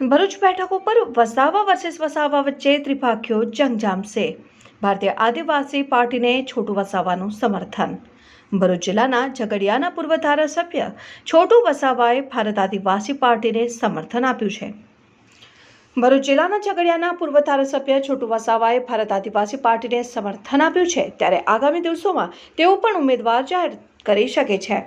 ભરૂચ બેઠક ઉપર વસાવા વર્સેસ વસાવા વચ્ચે ત્રિપાખીઓ જંગ જામશે. ભારતીય આદિવાસી પાર્ટીને છોટું વસાવાનું સમર્થન. ભરૂચ જિલ્લાના ઝઘડિયાના પૂર્વ ધારાસભ્ય છોટુ વસાવાએ ભારત આદિવાસી પાર્ટીને સમર્થન આપ્યું છે. ભરૂચ જિલ્લાના ઝઘડિયાના પૂર્વ ધારાસભ્ય છોટુ વસાવાએ ભારત આદિવાસી પાર્ટીને સમર્થન આપ્યું છે. ત્યારે આગામી દિવસોમાં તેઓ પણ ઉમેદવાર જાહેર કરી શકે છે.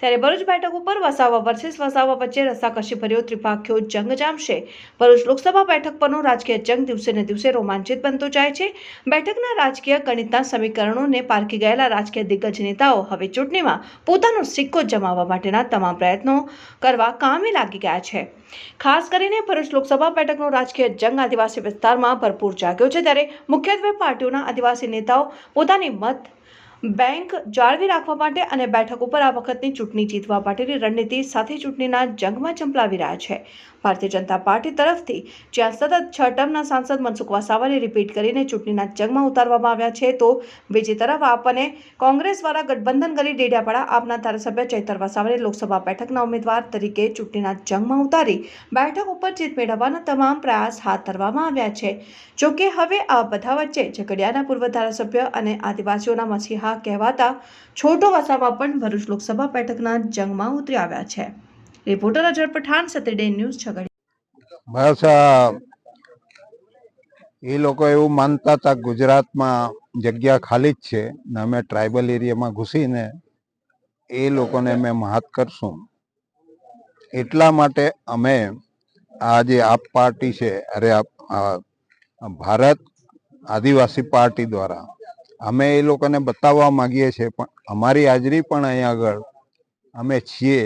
ત્યારે ભરૂચ બેઠક ઉપર વસાવા વર્સિસ વસાવા વચ્ચે રસાકસી ભર્યો ત્રિપાખ્યો જંગ જામશે. ભરૂચ લોકસભા બેઠક પરનો રાજકીય જંગ દિવસે ને દિવસે રોમાંચિત બનતો જાય છે. બેઠકના રાજકીય ગણિતના સમીકરણોને પારખી ગયેલા રાજકીય દિગ્ગજ નેતાઓ હવે ચૂંટણીમાં પોતાનો સિક્કો જમાવવા માટેના તમામ પ્રયત્નો કરવા કામે લાગી ગયા છે. ખાસ કરીને ભરૂચ લોકસભા બેઠકનો રાજકીય જંગ આદિવાસી વિસ્તારમાં ભરપૂર જાગ્યો છે. ત્યારે મુખ્યત્વે પાર્ટીઓના આદિવાસી નેતાઓ પોતાની મત બેંક જાળવી રાખવા માટે અને બેઠક ઉપર આ વખતની ચૂંટણી જીતવા માટેની રણનીતિ સાથે ચૂંટણીના જંગમાં ચંપલાવી રહ્યા છે. ભારતીય જનતા પાર્ટી તરફથી જ્યાં સતત છ ટર્મના સાંસદ મનસુખ વસાવાને રિપીટ કરીને ચૂંટણીના જંગમાં ઉતારવામાં આવ્યા છે, તો બીજી તરફ આપ અને કોંગ્રેસ દ્વારા ગઠબંધન કરી ડેડિયાપાડા આપના ધારાસભ્ય ચૈતર વસાવાને લોકસભા બેઠકના ઉમેદવાર તરીકે ચૂંટણીના જંગમાં ઉતારી બેઠક ઉપર જીત મેળવવાના તમામ પ્રયાસ હાથ ધરવામાં આવ્યા છે. જોકે હવે આ બધા વચ્ચે ઝઘડિયાના પૂર્વ ધારાસભ્ય અને આદિવાસીઓના મસીહા કહેવાતા છોટો વસાવા પણ ભરૂચ લોકસભા બેઠકના જંગમાં ઉતરી આવ્યા છે. Reporter Azhar Pathan Saturday news Jhagadia બસ એ લોકો એવું માનતા હતા ગુજરાતમાં જગ્યા ખાલી જ છે ને અમે ટ્રાઇબલ એરિયામાં ઘૂસીને એ લોકોને અમે મહાત કરશું. એટલા માટે અમે આ જે આપ પાર્ટી છે, અરે ભારત આદિવાસી પાર્ટી દ્વારા અમે એ લોકોને બતાવવા માંગીએ છીએ, પણ અમારી હાજરી પણ અહીંયા આગળ અમે છીએ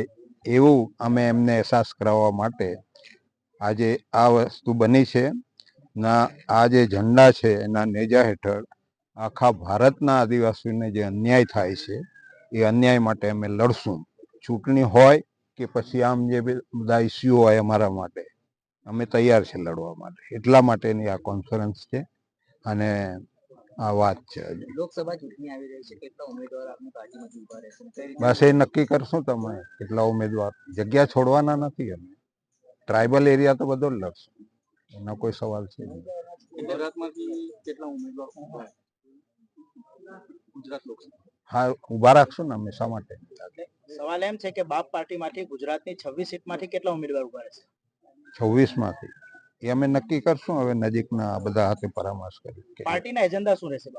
એવું અમે એમને અહેસાસ કરાવવા માટે આજે આ વસ્તુ બની છે. ના, આ જે ઝંડા છે એના નેજા હેઠળ આખા ભારતના આદિવાસીઓને જે અન્યાય થાય છે, એ અન્યાય માટે અમે લડશું. ચૂંટણી હોય કે પછી આમ જે બધા ઇસ્યુ હોય અમારા માટે, અમે તૈયાર છે લડવા માટે. એટલા માટેની આ કોન્ફરન્સ છે. અને આ વાત છે લોકસભા ચૂંટણી આવી રહી છે. કેટલા ઉમેદવાર આપની પાર્ટીમાંથી ઊભા રહેશે બસ એ નક્કી કરશું તમે કેટલા ઉમેદવાર. જગ્યા છોડવાના નથી અમે. ટ્રાઇબલ એરિયા તો બધો જ લડશું એનો કોઈ સવાલ છે ગુજરાતમાંથી કેટલા ઉમેદવાર ઊભા ગુજરાત લોકસભા. હા ઊભા રાખશું ને અમે શા માટે? સવાલ એમ છે કે બાપ પાર્ટીમાંથી ગુજરાતની છવ્વીસ સીટમાંથી કેટલા ઉમેદવાર ઊભા રહેશે? છવ્વીસમાંથી એ અમે નક્કી કરશું હવે નજીકના બધા હાથે પરામર્શ કરી પાર્ટીના એજન્ડા શું રહેશે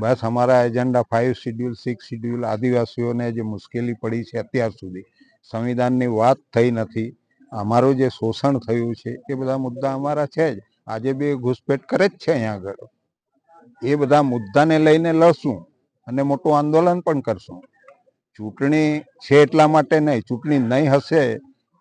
બસ અમારા agenda five schedule six schedule આદિવાસીઓને જે મુશ્કેલી પડી છે અત્યાર સુધી સંવિધાનની વાત થઈ નથી અમારું જે શોષણ થયું છે એ બધા મુદ્દા અમારા છે જ. આજે બી ઘૂસપેટ કરે જ છે અહીંયા આગળ. એ બધા મુદ્દાને લઈને લડશું અને મોટું આંદોલન પણ કરશું. ચૂંટણી છે એટલા માટે નહીં ચૂંટણી નહીં હશે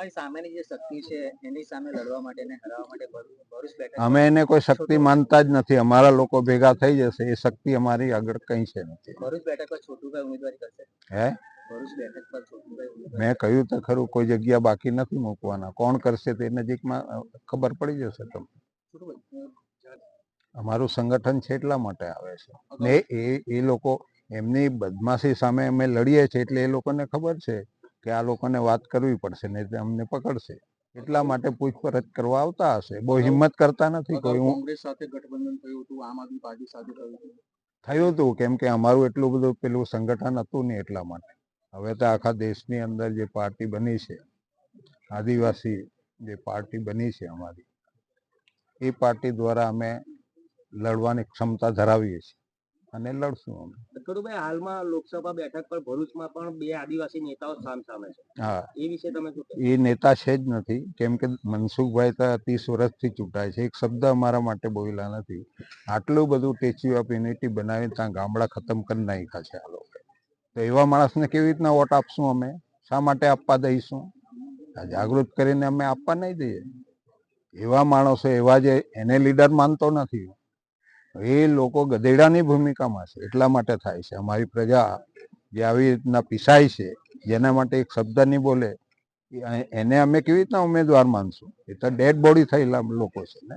તમારી સામેની જે શક્તિ છે એની સામે લડવા માટે ને હરાવવા માટે ભરૂચ અમે એને કોઈ શક્તિ માનતા જ નથી. અમારા લોકો ભેગા થઈ જશે. એ શક્તિ અમારી આગળ કઈ છે નથી. ભરૂચ બેઠક પર છોટુભાઈ ઉમેદવારી કરશે? હે? મેં કહ્યું તો ખરું કોઈ જગ્યા બાકી નથી મૂકવાના. કોણ કરશે તે નજીકમાં ખબર પડી જશે તમને. અમારું સંગઠન છે એટલા માટે આવે છે. ને એ એ લોકો એમની બદમાશી સામે અમે લડીએ છીએ એટલે એ લોકોને ખબર છે. કે આ લોકોને વાત કરવી પડશે ને અમને પકડશે. એટલા માટે પૂછપરછ કરવા આવતા હશે. બહુ હિંમત કરતા નથી કોઈ. હું કોંગ્રેસ સાથે ગઠબંધન થયું હતું આમ આદમી પાર્ટી સાથે થયું હતું. થયું હતું કેમ કે અમારું એટલું બધું પેલું સંગઠન હતું નહીં એટલા માટે. હવે તો આખા દેશની અંદર જે પાર્ટી બની છે આદિવાસી જે પાર્ટી બની છે અમારી એ પાર્ટી દ્વારા અમે લડવાની ક્ષમતા ધરાવીએ છીએ. અને લડશું અમે. કરુભાઈ હાલમાં લોકસભા બેઠક પર ભરૂચમાં પણ બે આદિવાસી નેતાઓ સામ સામે છે. હા. એ વિશે તમે શું એ નેતા છે જ નથી. કેમ કે મનસુખભાઈ તો ત્રીસ વર્ષથી ચૂંટાય છે. એક શબ્દ અમારા માટે બોલેલા નથી. આટલું બધું ટેચ્યુ ઓફ યુનિટી બનાવીને ત્યાં ગામડા ખતમ કરી નાખ્યા છે આ લોકો. તો એવા માણસને કેવી રીતના વોટ આપશું અમે? શા માટે આપવા દઈશું? જાગૃત કરીને અમે આપવા નહીં દઈએ. એવા માણસો એવા જે એને લીડર માનતો નથી. એ લોકો ગધેડાની ભૂમિકામાં છે એટલા માટે થાય છે. અમારી પ્રજા જે આવી રીતના પીસાય છે જેના માટે એક શબ્દ નહીં બોલે એને અમે કેવી રીતના ઉમેદવાર માનશું? એ તો ડેડ બોડી થયેલા લોકો છે ને.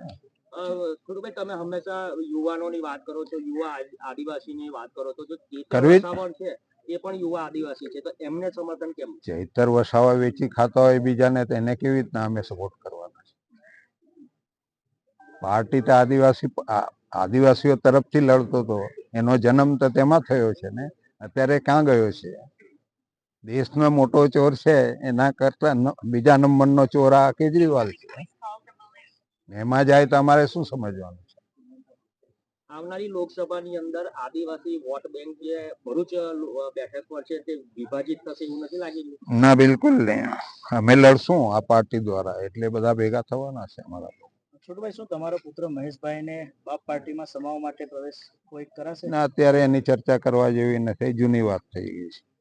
અ, તમે હંમેશા યુવાનોની વાત કરો છો યુવા આદિ- આદિવાસીની વાત કરો છો. જો છે એ પણ યુવા આદિવાસી છે તો એમને સમર્થન કેમ? ચૈતર વસાવા વેચી ખાતા હોય બીજાને તો એને કેવી રીતના અમે સપોર્ટ કરવાના છે? પાર્ટી તો આદિવાસી આદિવાસીઓ તરફથી લડતો હતો. એનો જન્મ તો તેમાં થયો છે ને. અત્યારે ક્યાં ગયો છે? દેશનો મોટો ચોર છે એના કરતા બીજા નંબરનો ચોર આ કેજરીવાલ છે. એમાં જાય તો અમારે શું સમજવાનું છે? આવનારી લોકસભાની અંદર આદિવાસી વોટ બેંક જે ભરૂચ બેઠક પર છે તે વિભાજિત થશે એવું નથી લાગી રહ્યું? ના બિલકુલ નહીં. અમે લડશું આ પાર્ટી દ્વારા. એટલે બધા ભેગા થવાના છે અમારા છોટુભાઈ, શું તમારો પુત્ર મહેશભાઈને બાપ પાર્ટીમાં સમાવવા માટે પ્રવેશ કોઈ કરાશે? ના, અત્યારે એની ચર્ચા કરવા જેવી નથી. જૂની વાત થઈ ગઈ છે.